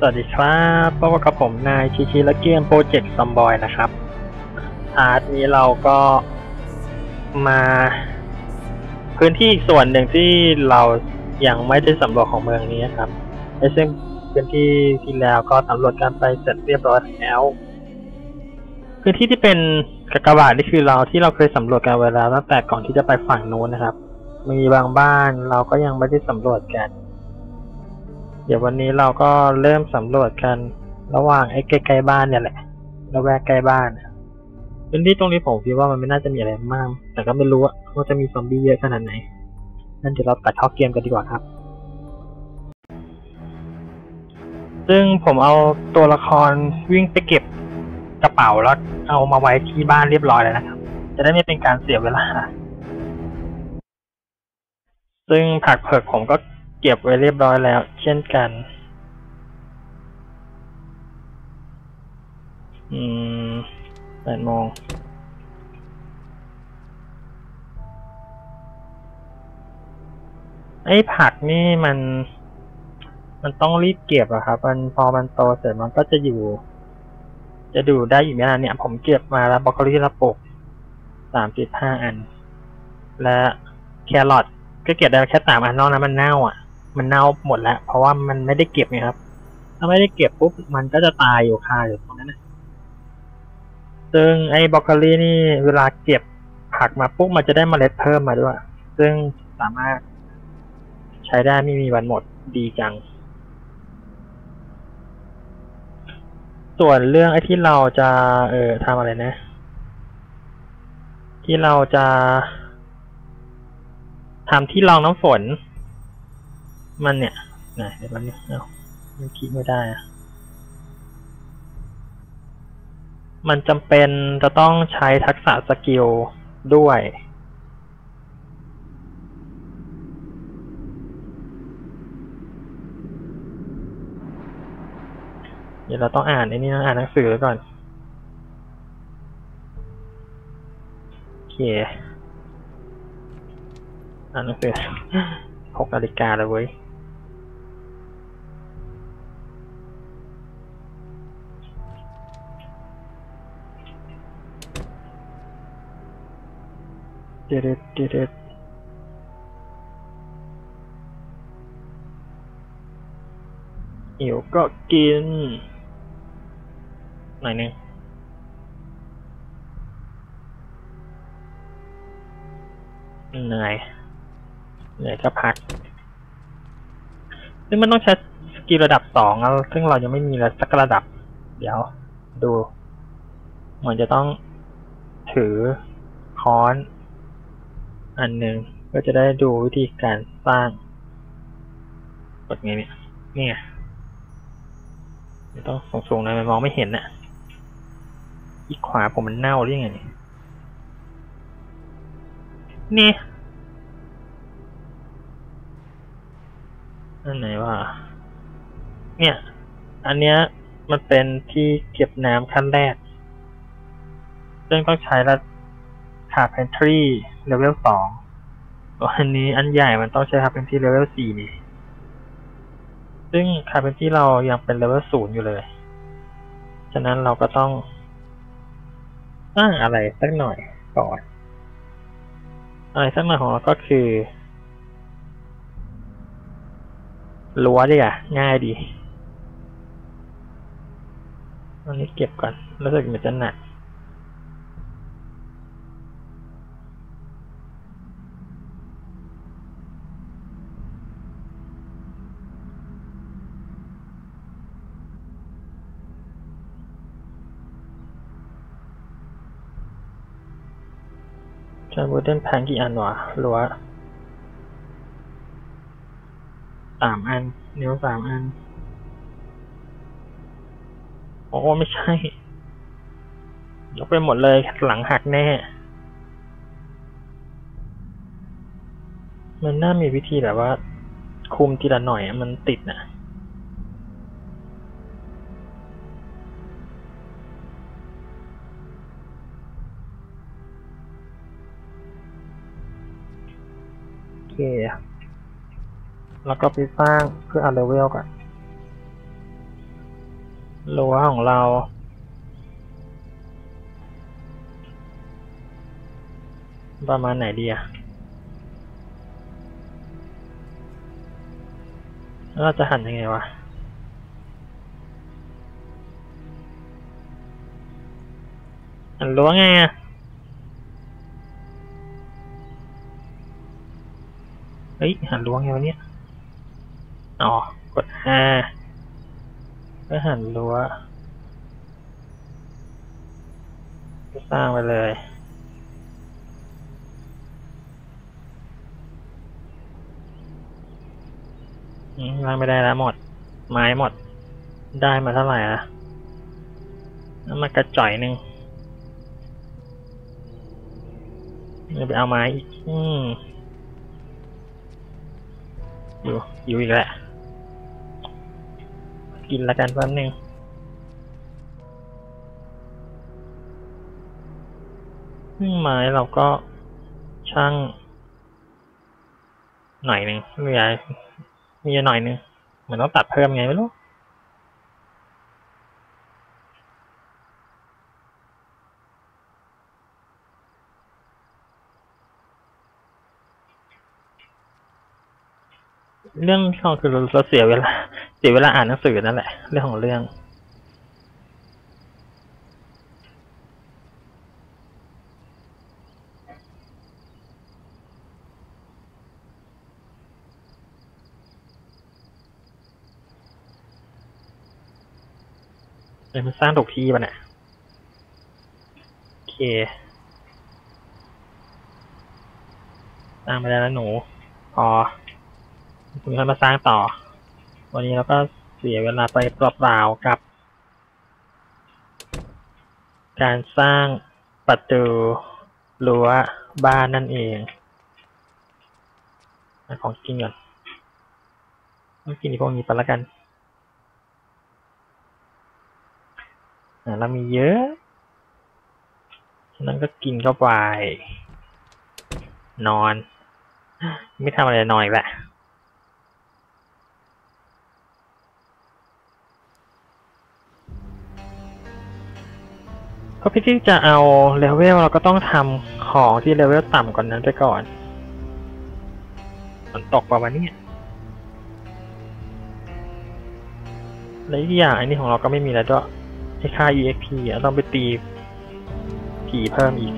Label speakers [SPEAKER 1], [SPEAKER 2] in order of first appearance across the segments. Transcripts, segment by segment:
[SPEAKER 1] สวัสดีครับพบกับผมนายชิชิละเกมโปรเจกต์ซัมบอยนะครับ อาร์ตนี้เราก็มา พื้นที่อีกส่วนหนึ่งที่เรายังไม่ได้สำรวจของเมืองนี้นะครับในซึ่งพื้นที่ที่แล้วก็สำรวจกันไปเสร็จเรียบร้อยแล้ว พื้นที่ที่เป็นกากบาทนี่คือเราที่เราเคยสำรวจกันเวลาตั้งแต่ก่อนที่จะไปฝั่งนู้นนะครับ มีบางบ้านเราก็ยังไม่ได้สำรวจกัน เดี๋ยววันนี้เราก็เริ่มสำรวจกันระหว่างไอ้ใกล้ๆบ้านเนี่ยแหละระแวกใกล้บ้านพื้นที่ตรงนี้ผมคิดว่ามันไม่น่าจะมีอะไรมาก แต่ก็ไม่รู้ว่าจะมีซอมบี้เยอะขนาดไหนนั่นเดี๋ยวเราตัดเข้าเกมกันดีกว่าครับ ซึ่งผมเอาตัวละครวิ่งไปเก็บกระเป๋าแล้วเอามาไว้ที่บ้านเรียบร้อยแล้วนะครับ จะได้ไม่เป็นการเสียเวลา ซึ่งผักเผือกผมก็ เก็บไว้เรียบร้อยแล้ว เช่นกัน อืมแปดโมงไอ้ผักนี่มัน มันต้องรีบเก็บอะครับ มันพอมันโตเสร็จมันก็จะอยู่ จะดูได้อยู่ไม่นานเนี่ย ผมเก็บมาแล้วบรอกโคลีระปกสามสิบห้าอัน และแครอทก็เก็บได้แค่สามอันนอกนั้นมันเน่าอะ มันเน่าหมดแล้ว เพราะว่ามันไม่ได้เก็บไงครับ ถ้าไม่ได้เก็บปุ๊บมันก็จะตายอยู่คาอยู่ตรงนั้นนะซึ่งไอ้บรอกโคลีนี่เวลาเก็บผักมาปุ๊บมันจะได้เมล็ดเพิ่มมาด้วย ซึ่งสามารถใช้ได้ไม่มีวันหมดดีจัง ส่วนเรื่องไอ้ที่เราจะเออทำอะไรนะ ที่เราจะทำที่รองน้ำฝน มันเนี่ยไหนเดี๋ยวมันเนี่ยเอามันคิดไม่ได้อะมันจำเป็นจะต้องใช้ทักษะสกิลด้วย เดี๋ยวเราต้องอ่านไอ้นี่นะอ่านหนังสือก่อน โอเค อ่านหนังสือหกนาฬิกาแล้วเว้ย เด็ดเด็ดเดหิวก็กิน หน่อยนึงเหนื่อย เหนื่อยก็พัก ซึ่งมันต้องใช้สกิลระดับสองแล้วซึ่งเรายังไม่มีเลยสักระดับ เดี๋ยว ดู เหมือนจะต้องถือค้อน อันหนึ่งก็จะได้ดูวิธีการสร้างกดไงเนี่ยเนี่ยไม่ต้องสูงๆนะมันมองไม่เห็นน่ะอีกขวาผมมันเน่าหรือยังไงเนี่ยนี่อันไหนวะเนี่ย อันเนี้ยมันเป็นที่เก็บน้ำขั้นแรก ซึ่งต้องใช้ระคาเพนทรี เลเวลสองอันนี้อันใหญ่มันต้องใช้คาเพนทรีเลเวลสี่นี่ซึ่งคาเพนทรีเรายังเป็นเลเวลศูนย์อยู่เลย ฉะนั้นเราก็ต้องสร้างอะไรสักหน่อยก่อน อะไรสักหน่อยของเราก็คือรั้วดีอะ ง่ายดีอันนี้เก็บก่อน รู้สึกมันจะหนัก ใช้บูเดนแพงกี่อันวะรั้วสามอัน นิ้วสามอัน โอ้ไม่ใช่ ยกไปหมดเลย หลังหักแน่ มันน่ามีวิธีแบบว่า คุมทีละหน่อยมันติดน่ะ เค แล้วก็ไปสร้างเพื่ออันเลเวลก่อนรั้วของเรา ประมาณไหนดีอะเราจะหันยังไงวะหันรั้วไงอะ เฮ้ยหันรั้วไงวะเนี่ยอ๋อกด R เพื่อหันรั้วก็สร้างไปเลยอืมวางไม่ได้แล้วหมด ไม้หมด ได้มาเท่าไหร่อะแล้วมากระจ่อยหนึ่งเดี๋ยวไปเอาไม้อีก อืม อยู่อยู่อีกแหละกินละกันแป๊บนึงไม้เราก็ช่าง หน่อยหนึ่งเหลือมีหน่อยหนึงเหมือนต้องตัดเพิ่มไงไม่รู้ เรื่องของคือเราเสียเวลา เสียเวลาอ่านหนังสือนั่นแหละ เรื่องของเรื่องเดี๋ยมันสร้างถูกที่ป่ะเนี่ยโอเคสร้างไปแล้วนะหนู พอ คุณค่อยมาสร้างต่อ วันนี้เราก็เสียเวลาไปเปล่าๆกับ การสร้างประตูรั้วบ้านนั่นเองอของกินก่อนต้องกินพวกนี้ไปละกันเรามีเยอะฉะนั้นก็กินเข้าไป นอน ไม่ทำอะไรนอนอีกแหละ เพราะพี่ที่จะเอาเลเวลเราก็ต้องทำของที่เลเวลต่ำกว่านนั้นไปก่อนฝนตกประมาณนี้และอีกอย่างอันนี้ของเราก็ไม่มีแล้วด้วยไอ้ค่า EXP ต้องไปตีผีเพิ่มอีก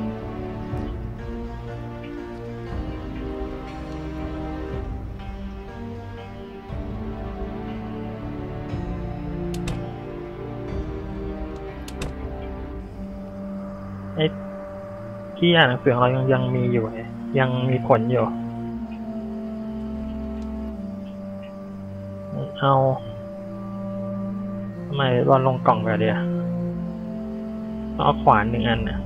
[SPEAKER 1] ที่อ่านหนังสือของเรายังยังมีอยู่ ยังมีผลอยู่ เอาทำไมบอลลงกล่องไปเดียวเอาขวานหนึ่งอันนะ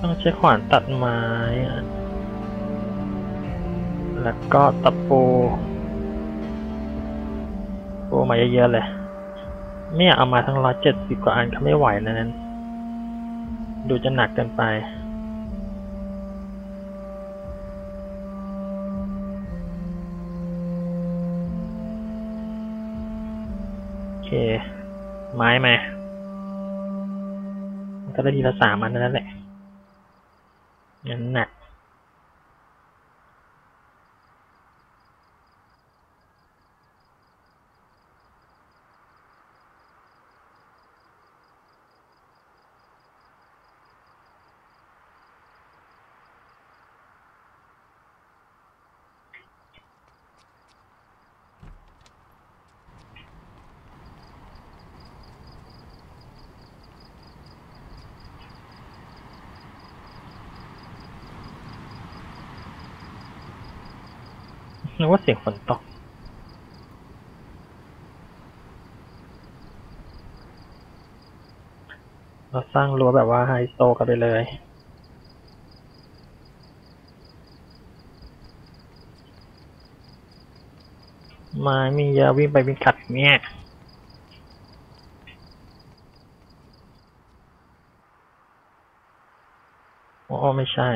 [SPEAKER 1] ต้องใช้ขวานตัดไม้ แล้วก็ตะปู ปูมาเยอะๆเลยไม่อยากเอามาทั้งร้อยเจ็ดสิบกว่าอันก็ไม่ไหวนะนั้น ดูจะหนักเกินไป โอเค ไม้มามันก็ได้ทีละสามอันนั่นแหละงั้นหนัก นึกว่าเสียงฝนตก เราสร้างรั้วแบบว่าไฮโซกันไปเลยม้มีเยอะวิ่งไปวิ่งขัดเนี่ยโอ้ไม่ใช่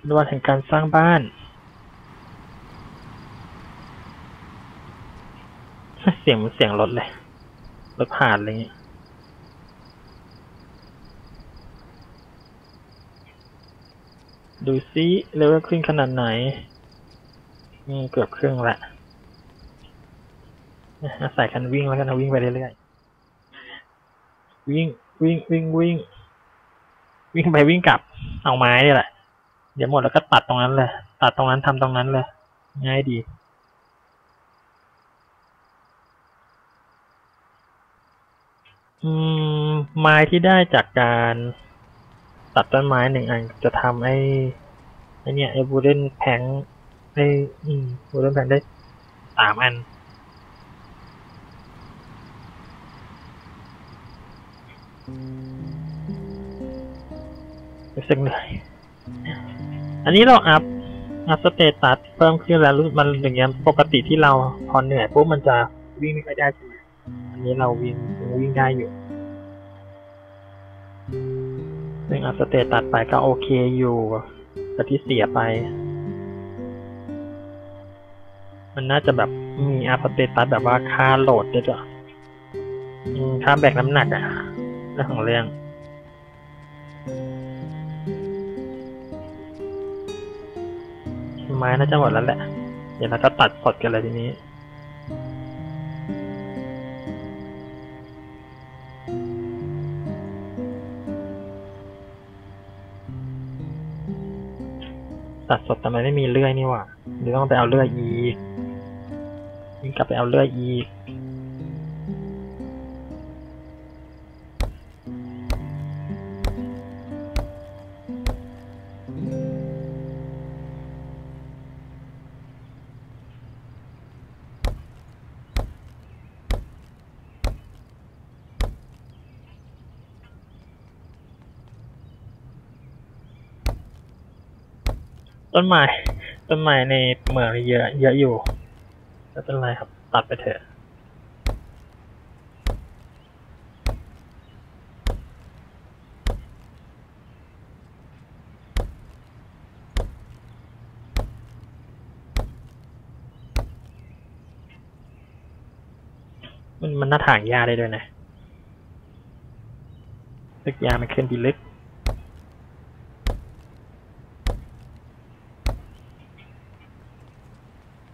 [SPEAKER 1] เป็นวันแห่งการสร้างบ้านเสียงมันเสียงรถเลย รถผ่านอะไรเงี้ยดูซิเลเวลขึ้นขนาดไหนนี่เกือบครึ่งละเนี่ยอาศัยคันวิ่งแล้วกันวิ่งไปเรื่อยๆวิ่งวิ่งวิ่งวิ่ง วิ่งไปวิ่งกลับ เอาไม้นี่แหละ ดี๋ยวหมดแล้วก็ตัดตรงนั้นเลย ตัดตรงนั้นทำตรงนั้นเลย ง่ายดี อืม ไม้ที่ได้จากการตัดต้นไม้หนึ่งอันจะทำไอ้ไอ้เนี่ยไอ้บูเดนแพงไอ้อืมบูเดนแพงได้สามอันรู้สึกเหนื่อย อันนี้เราอัพอัพสเตตัสเพิ่มขึ้นแล้วรู้มันอย่างเงี้ยปกติที่เราพอเหนื่อยปุ๊บมันจะวิ่งไม่ค่อยได้ใช่ไหมอันนี้เราวิ่งวิ่งได้อยู่ซึ่งอัพสเตตัสไปก็โอเคอยู่แต่ที่เสียไป มันน่าจะแบบมีอัพสเตตัสแบบว่าค่าโหลดด้วยจ้ะค่าแบกน้ำหนักอะเรื่องของเรื่อง ไม้น่าจะหมดแล้วแหละ เดี๋ยวเราก็ตัดสดกันเลยทีนี้ตัดสดทำไมไม่มีเลื่อยนี่หว่าเดี๋ยวต้องไปเอาเลื่อยอีกวิ่งกลับไปเอาเลื่อยอีก ต้นไม้ต้นไม้ในเมืองมีเยอะเยอะอยู่ไม่เป็นไรครับ ตัดไปเถอะมันมันหน้าถางหญ้าได้ด้วยนะลึกหญ้ามันขึ้นดีลึก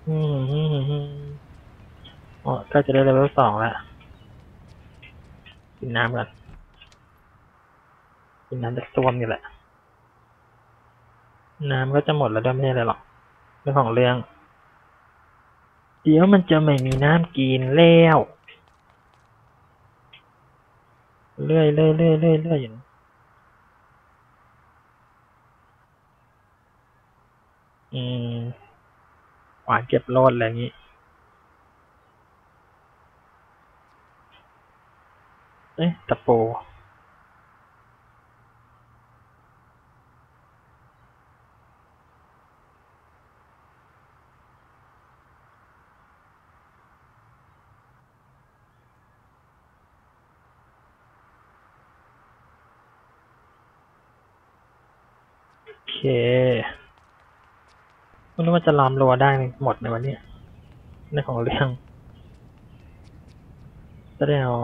[SPEAKER 1] อืมอืมอืมอ๋อก็จะได้เลเวลสองแล้วกินน้ำก่อนกินน้ำจากส้วมนี่แหละ น้ำก็จะหมดแล้วด้วยไม่ใช่เลยหรอกเรื่องของเรื่อง เดี๋ยวมันจะไม่มีน้ำกินแล้วเรื่อยเรื่อยเรื่อยเรื่อยเรื่อยอยู่นะอืม หวานเก็บโลดอะไรอย่างนี้เอ๊ะตะปูโอเค ไม่รู้ว่าจะล้อมรัวได้หมดในวันนี้ในของเรื่องจะได้เอา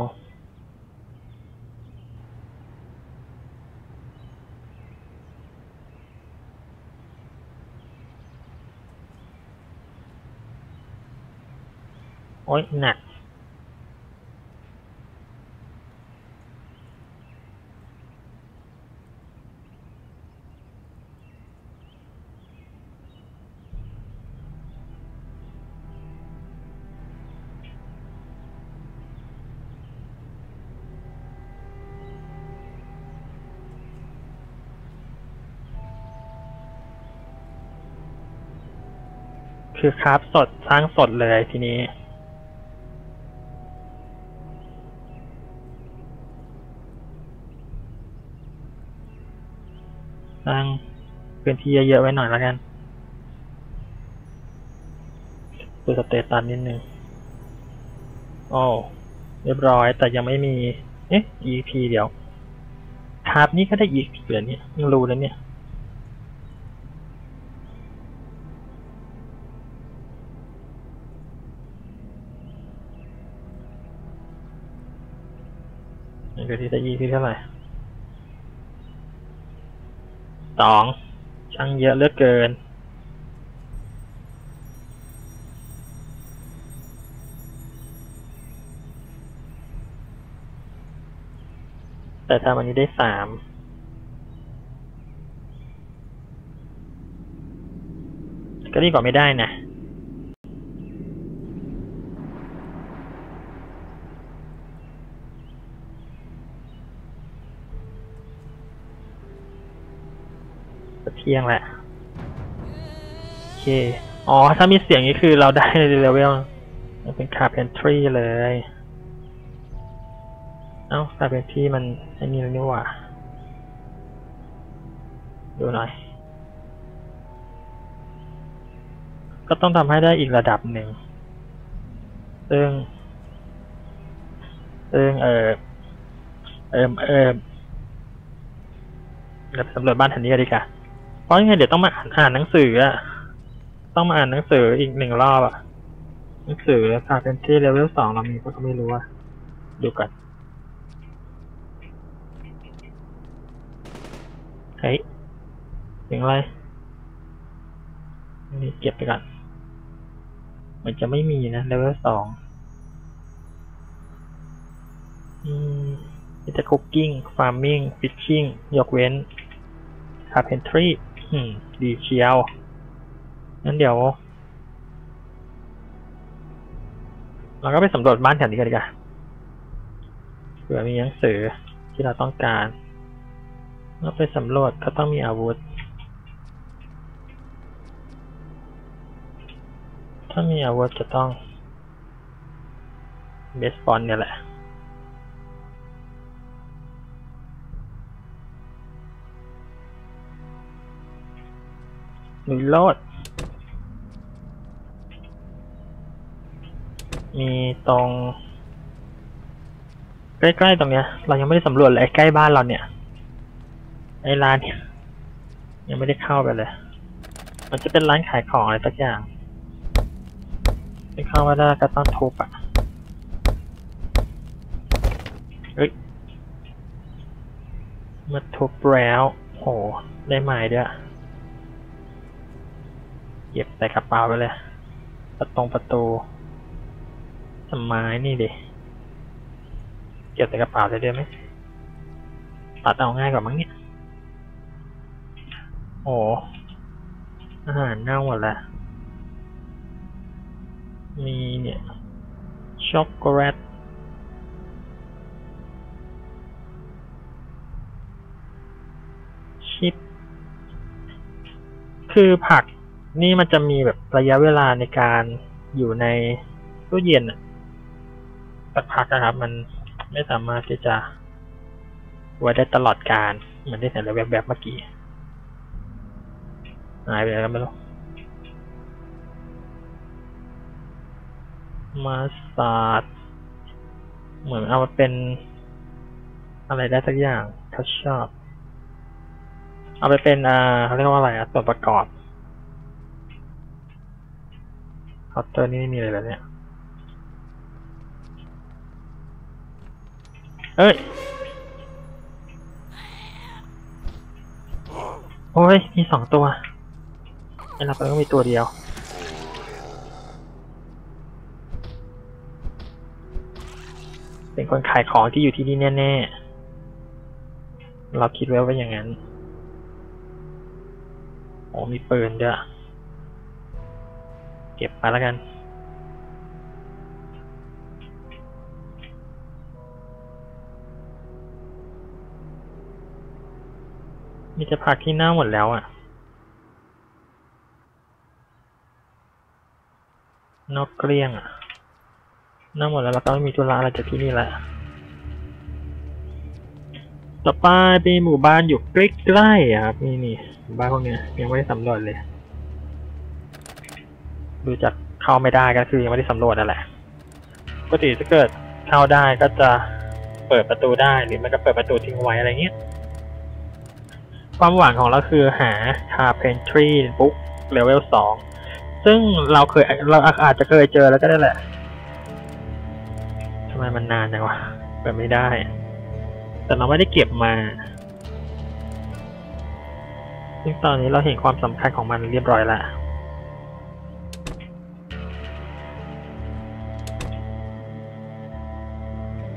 [SPEAKER 1] โอ๊ยหนัก คือคราฟสดสร้างสดเลยทีนี้ สร้างพื้นที่เยอะๆไว้หน่อยแล้วกันดูสเตตัสนิดนึงโอ้เรียบร้อยแต่ยังไม่มี เอ๊ะ EP เดี๋ยวคราฟนี่ก็ได้ EP เหรอเนี่ยยังรู้แล้วเนี่ยือที่จะยีที่เท่าไหร่สองช่างเยอะเหลือเกิน แต่ทำอันนี้ได้สามก็ดีกว่าไม่ได้นะ ที่ยงแหละ โอเค อ๋อ ถ้ามีเสียงนี้คือเราได้ในเลเวลมันเป็นคาเพนทรีเลย เอ้าคาเพนทรีมันไอ้นี่แล้วนี่หว่า ดูหน่อย ก็ต้องทำให้ได้อีกระดับหนึ่ง ซึ่ง ซึ่งเออเออเออเราไปสำรวจบ้านแถวนี้กันดีกว่า เพราะยังไงเดี๋ยวต้องมาอ่านอ่านหนังสืออะต้องมาอ่านหนังสืออีกหนึ่งรอบอะหนังสือคาเป็นที่เลเวลสองเรามีก็ไม่รู้ว่าดูกันเฮ้ยเสียงอะไรนี่เก็บไปก่อนมันจะไม่มีนะเลเวลสองอืมมีแต่ cooking farming fishing ยกเว้น carpentry อืม ดีเชียวงั้นเดี๋ยว เราก็ไปสำรวจบ้านแถวนี้กันดีกว่าเผื่อมีหนังสือที่เราต้องการเราไปสำรวจก็ต้องมีอาวุธ ถ้ามีอาวุธจะต้องเบสบอลเนี่ยแหละ มีโลด มีตรง ใกล้ๆตรงเนี้ย เรายังไม่ได้สำรวจเลยใกล้บ้านเราเนี่ยไอ้ร้านเนี่ยยังไม่ได้เข้าไปเลย มันจะเป็นร้านขายของอะไรสักอย่างไม่เข้ามาได้ก็ต้องทุบอะเฮ้ยมาทุบแล้วโหได้ไม้ด้วย เก็บใส่กระเป๋าไปเลย ประตรงประตูสไม้นี่ดิ เก็บใส่กระเป๋าได้ด้วยไหมตัดเอาง่ายกว่ามั้งเนี่ย โอ้อาหารเน่าหมดแล้ว มีเนี่ย ช็อกโกแลตชิป คือผัก นี่มันจะมีแบบระยะเวลาในการอยู่ในตู้เย็นอะสักพักนะครับ มันไม่สามารถที่จะไว้ได้ตลอดการเหมือนที่เห็นเลยแบบๆเมื่อกี้หายไปแล้วไม่รู้มาสตาร์ดเหมือนเอามาเป็น อะไรได้สักอย่างเขาชอบ เอาไปเป็นอ่าเขาเรียกว่าอะไรอะส่วนประกอบ เคาน์เตอร์นี่ไม่มีอะไรแล้วเนี่ย เอ้ย โอ้ย มีสองตัวไอ้เราไปก็มีตัวเดียวเป็นคนขายของที่อยู่ที่นี่แน่ๆ เราคิดไว้ว่าอย่างนั้น โอ้มีปืนด้วยเก็บไปแล้วกันมีแต่ผักที่เน่าหมดแล้วอะนอกเกลี้ยงอะเน่าหมดแล้วเราก็ไม่มีธุระอะไรจากที่นี่แหละต่อไปเป็นหมู่บ้านอยู่ใกล้ๆครับนี่นี่บ้านพวกเนี้ยยังไม่ได้สำรวจเลย ดูจากเข้าไม่ได้ก็คือยังไม่ได้สำรวจนั่นแหละปกติถ้าเกิดเข้าได้ก็จะเปิดประตูได้หรือไม่ก็เปิดประตูทิ้งไว้อะไรเงี้ยความหวังของเราคือหา carpentry book level สองซึ่งเราเคยเราอาจจะเคยเจอแล้วก็ได้แหละทำไมมันนานจังวะเปิดไม่ได้ แต่เราไม่ได้เก็บมาซึ่งตอนนี้เราเห็นความสำคัญของมันเรียบร้อยแล้ว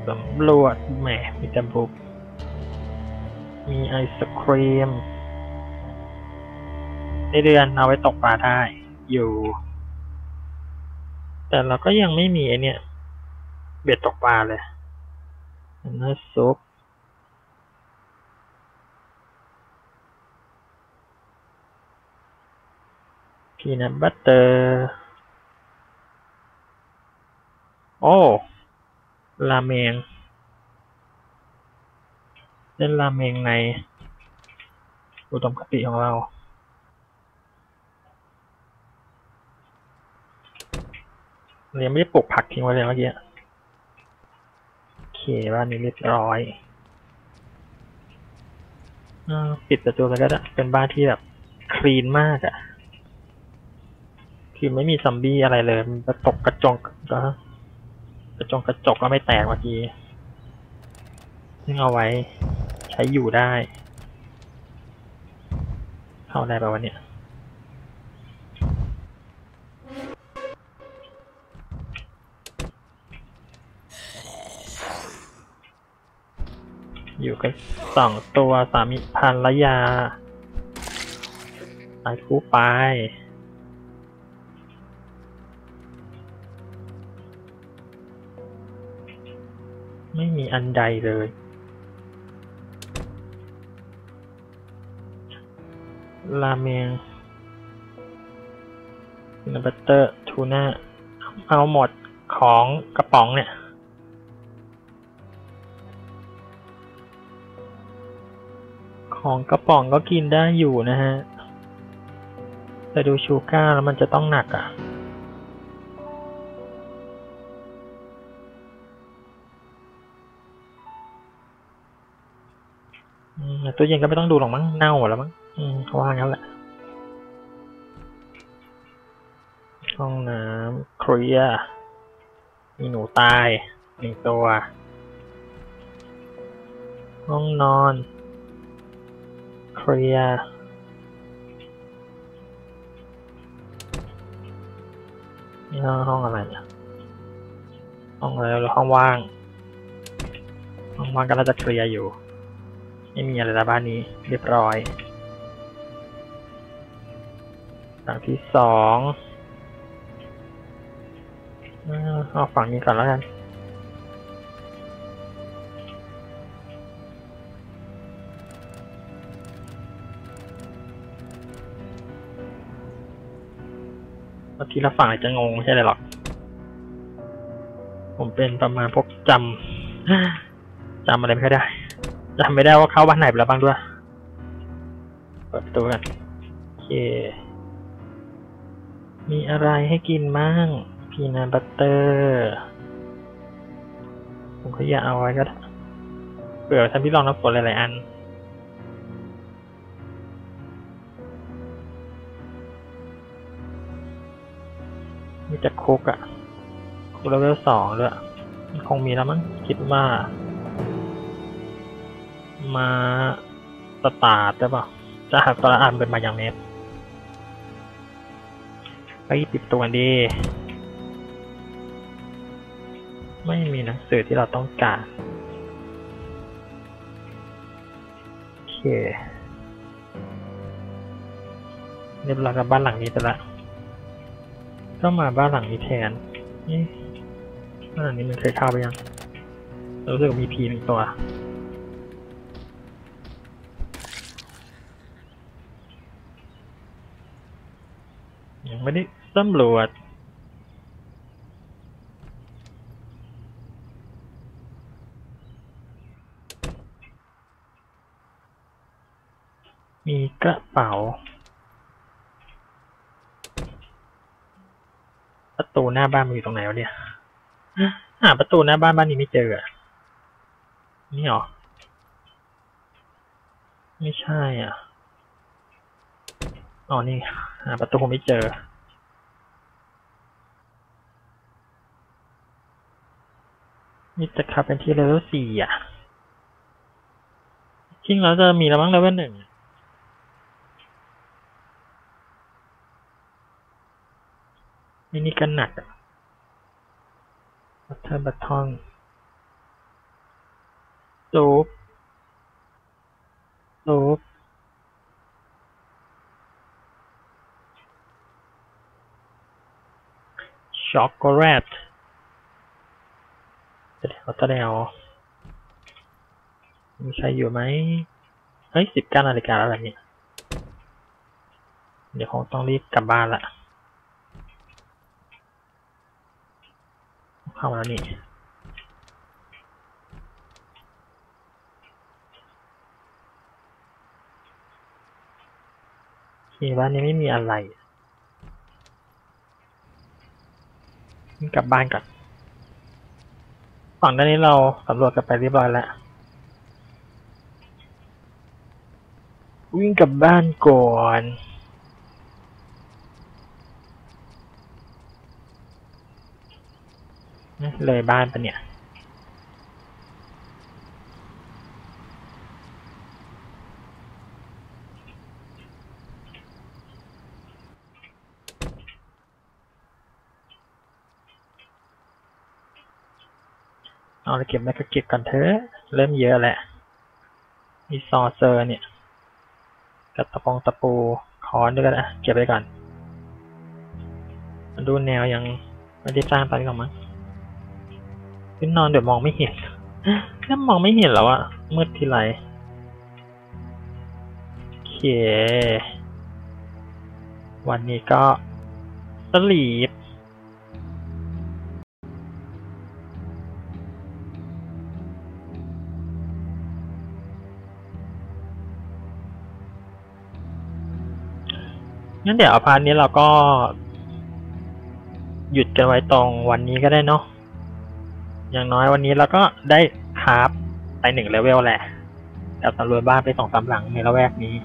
[SPEAKER 1] สำรวจแหมมีแต่บุก มีไอศครีมในเดือนเอาไว้ตกปลาได้อยู่ แต่เราก็ยังไม่มีไอเนี่ย เบ็ดตกปลาเลยอันน้นซุปพีนัทบัตเตอร์ โอ้ ราเมง เล่นราเมงในอุดมคติของเราเรายังไม่ได้ปลูกผักทิ้งไว้เลยเมื่อกี้โอเคบ้านนี้เรียบร้อยอาปิดประตูแล้วก็ได้เป็นบ้านที่แบบคลีนมากอะคือไม่มีซอมบี้อะไรเลยมันกระตกกระจงก็ กระจงกระจกก็ไม่แตกเมื่อกี้ซึ่งเอาไว้ใช้อยู่ได้ เข้าได้ป่าวะเนี่ยอยู่กันสองตัวสามีภรรยาตายคู่ไป อันใดเลยราเมงนบัตเตอร์ทูน่าเอาหมดของกระป๋องเนี่ย ของกระป๋องก็กินได้อยู่นะฮะ แต่ดูชูก้าแล้วมันจะต้องหนักอะ ต่ตู้เย็นก็ไม่ต้องดูหรอกมั้งเน่าหมดแล้วมั้งเขาว่างั้นแหละ ห้องน้ำเคลียมีหนูตายหนึ่งตัว ห้องนอนเคลียร์นี่ห้องห้องอะไรเนี่ยห้องอะไรห้องว่าง ห้องว่างก็น่าจะเคลียร์อยู่ ไม่มีอะไรแล้วบ้านนี้เรียบร้อยหลังที่สองเอาฝั่งนี้ก่อนแล้วกันบางทีละฝั่งอาจจะงงไม่ใช่เลยหรอก ผมเป็นประมาณพวกจำจำอะไรไม่ค่อยได้ จำไม่ได้ว่าเข้าบ้านไหนไปแล้วบ้างด้วย เปิดประตูกันโอเค มีอะไรให้กินมั่งพีนัทบัตเตอร์ผมก็อยากเอาไว้ก็ได้เผื่อท่านพี่ลองน้ำฝนหลายๆอันมีแต่คุกอะคุกเลเวลสองด้วยมันคงมีแล้วมั้งคิดว่า มาสตาร์ทได้ป่ะจะหาตัวละอันเป็นมาอย่างเน็ตไปปิดตัวกันดี ไม่มีหนังสือที่เราต้องการ โอเคเรียบร้อยกับบ้านหลังนี้ไปละก็มาบ้านหลังนี้แทน นี่บ้านหลังนี้มันเคยเข้าไปยัง รู้สึกมีพีหนึ่งตัว ไม่ได้สำรวจ มีกระเป๋า ประตูหน้าบ้านมันอยู่ตรงไหนวะเนี่ยหาประตูหน้าบ้านบ้านนี้ไม่เจออะนี่หรอ ไม่ใช่อะอ๋อนี่หาประตูไม่เจอ มีแต่ขับเป็นที่เลเวลสี่อะจริงแล้วจะมีแล้วมั้งเลเวลหนึ่งมินิกันหนักอะบัตเทอร์บัตทอนลูปลูปช็อกโกแลต แสดงแสดงมีใครอยู่ไหมเฮ้ยสิบเก้านาฬิกาแล้วแบบนี้เดี๋ยวคงต้องรีบกลับบ้านละเข้ามาแล้วนี่โอเคบ้านนี้ไม่มีอะไร กลับบ้านก่อน ฝั่งด้านนี้เราสำรวจกันไปเรียบร้อยแล้ว วิ่งกลับบ้านก่อนเอ๊ะเลยบ้านปะเนี่ย เอาเลยเก็บแม่ก็เก็บกันเถอะ เริ่มเยอะแหละ มีซอเซอร์เนี่ย กับตะปองตะปูคอนด้วยกันอะเก็บไปก่อนดูแนวยังไม่ได้สร้างตอนนี้หรอกมั้งขึ้นนอนเดี๋ยวมองไม่เห็นเริ่มมองไม่เห็นแล้วอะมืดทีไรโอเค วันนี้ก็สลีป งั้นเดี๋ยวอาพาร์ทนี้เราก็ หยุดกันไว้ตรงวันนี้ก็ได้เนาะอย่างน้อยวันนี้เราก็ได้คราบไปหนึ่งเลเวลแหละแล้วตำรวจบ้านไปสองสามหลังในละแวกนี้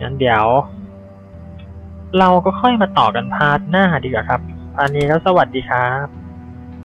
[SPEAKER 1] งั้นเดี๋ยว เราก็ค่อยมาต่อกันพาร์ทหน้าดีกว่าครับพาร์ทนี้ก็สวัสดีครับ